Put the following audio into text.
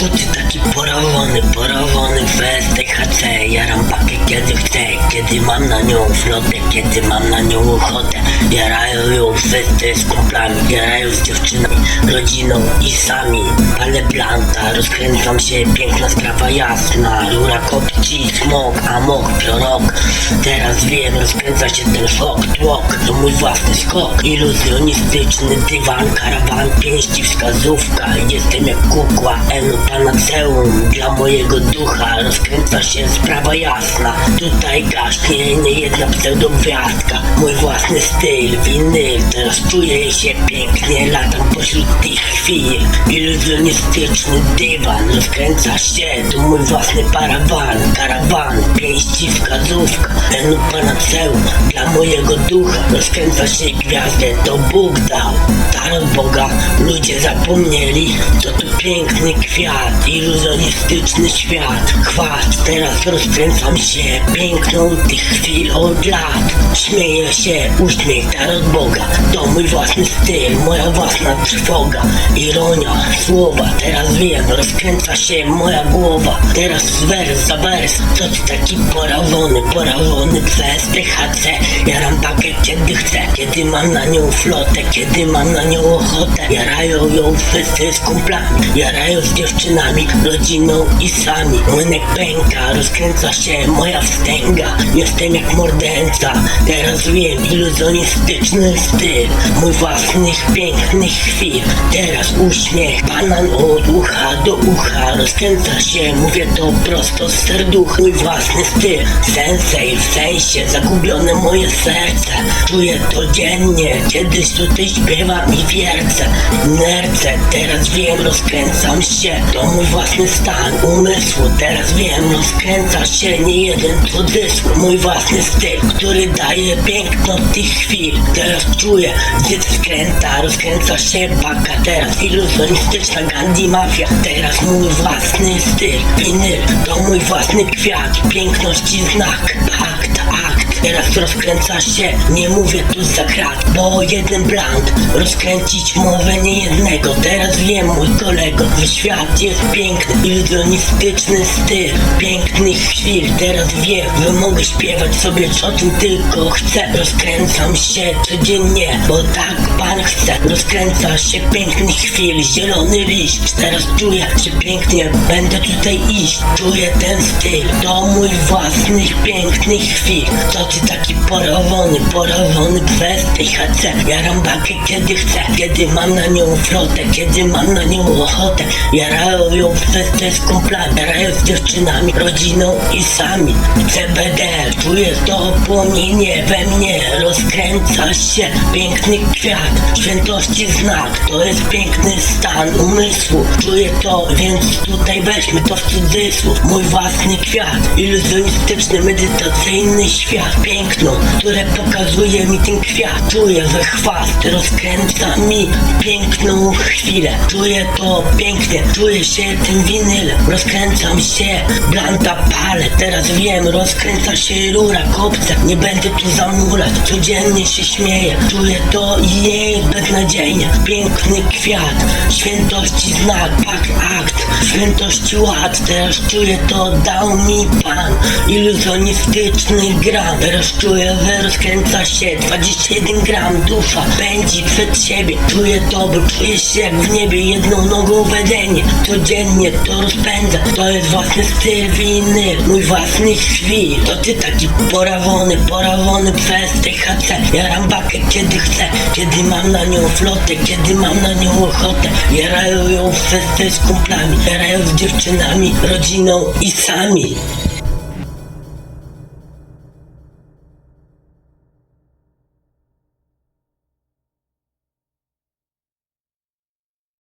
To ty taki porowony, porowony bez THC Jaram pakę kiedy chcę, kiedy mam na nią flotę Kiedy mam na nią ochotę Jarają ją wszyscy z kumplami Jarają z dziewczynami, rodziną i sami. Palę planta, rozkręcam się Piękna sprawa jasna. Rura kopci, smok, amok, piorok Teraz wiem, rozkręca się ten szok Tłok, to mój własny skok. Iluzjonistyczny dywan, karawan Pięści wskazówka. Jestem jak kukła, enu panaceum. Dla mojego ducha rozkręca się sprawa jasna. Tutaj gaśnie niejedna pseudogwiazdka. Mój własny styl, winyl Teraz czuję się pięknie Latam pośród tych chwil. Iluzjonistyczny dywan Rozkręca się, to mój własny parawan Karawan, pięści wskazówka Enu panaceum Dla mojego ducha rozkręca się gwiazdę. To Bóg dał. Dar Boga. Ludzie zapomnieli to piękny kwiat Iluzjonistyczny świat. Chwat, teraz rozkręcam się Piękną tych chwil od lat. Śmieję się, uśmiech dar od Boga To mój własny styl, moja własna trwoga. Ironia, słowa, teraz wiem Rozkręca się moja głowa. Teraz wers za wers Co ty taki porażony, porażony przez THC Jaram pakę kiedy chcę Kiedy mam na nią flotę Kiedy mam na nią ochotę. Jarają ją wszyscy z kumplami Jarają z dziewczynami, rodziną i sami. Młynek pęka, rozkręca się moja wstęga. Jestem jak morderca Teraz wiem, iluzjonistyczny styl. Mój własnych pięknych chwil. Teraz uśmiech, banan od ucha do ucha. Rozkręca się, mówię to prosto z serducha. Mój własny styl, sensej w sensie Zagubione moje serce. Czuję to dziennie, kiedyś tutaj śpiewam i wiercę Nerce, teraz wiem, rozkręcam się. To mój własny stan umysłu. Teraz wiem, rozkręca się. Nie jeden cudzysłów Mój własny styl, który daje piękno tych chwil Teraz czuję, gdzie skręta Rozkręca się baka. Teraz iluzjonistyczna Gandhi mafia. Teraz mój własny styl. Winyl, to mój własny kwiat. Piękności znak, Teraz rozkręca się, nie mówię tu za krat Bo jeden bland rozkręcić mowę niejednego Teraz wiem mój kolego, że świat jest piękny Iluzjonistyczny styl pięknych chwil. Teraz wiem, że mogę śpiewać sobie o czym tylko chcę. Rozkręcam się codziennie, bo tak pan chce. Rozkręca się pięknych chwil, zielony liść. Teraz czuję, że pięknie będę tutaj iść. Czuję ten styl, to mój własnych pięknych chwil. Co ty taki porowony, porowony przez THC Jaram bakę kiedy chcę, kiedy mam na nią flotę Kiedy mam na nią ochotę. Jarają ją wszyscy z kumplami Jarają z dziewczynami, rodziną i sami. CBD, czuję to płomienie we mnie. Rozkręca się piękny kwiat Świętości znak, to jest piękny stan umysłu. Czuję to, więc tutaj weźmy to w cudzysłów. Mój własny kwiat, iluzjonistyczny, medytacyjny świat Piękno, które pokazuje mi ten kwiat. Czuję, że chwast rozkręca mi piękną chwilę. Czuję to pięknie, czuję się tym winylem Rozkręcam się, blanta palę Teraz wiem, rozkręca się rura, kopca Nie będę tu zamulać, codziennie się śmieję. Czuję to i jest beznadziejnie Piękny kwiat, świętości znak, pak, akt Świętości ład, teraz czuję to, dał mi Pan Iluzjonistyczny gram, teraz czuję, że rozkręca się 21 gram, dusza pędzi przed siebie. Czuję bo czuję się w niebie. Jedną nogą wedenie Codziennie to rozpędza, to jest własny styl winy Mój własny chwil, to ty taki porawony, porawony przez THC Jaram bakę kiedy chcę, kiedy mam na nią flotę Kiedy mam na nią ochotę. Jarają ją wszyscy z kumplami Jarają z dziewczynami, rodziną i sami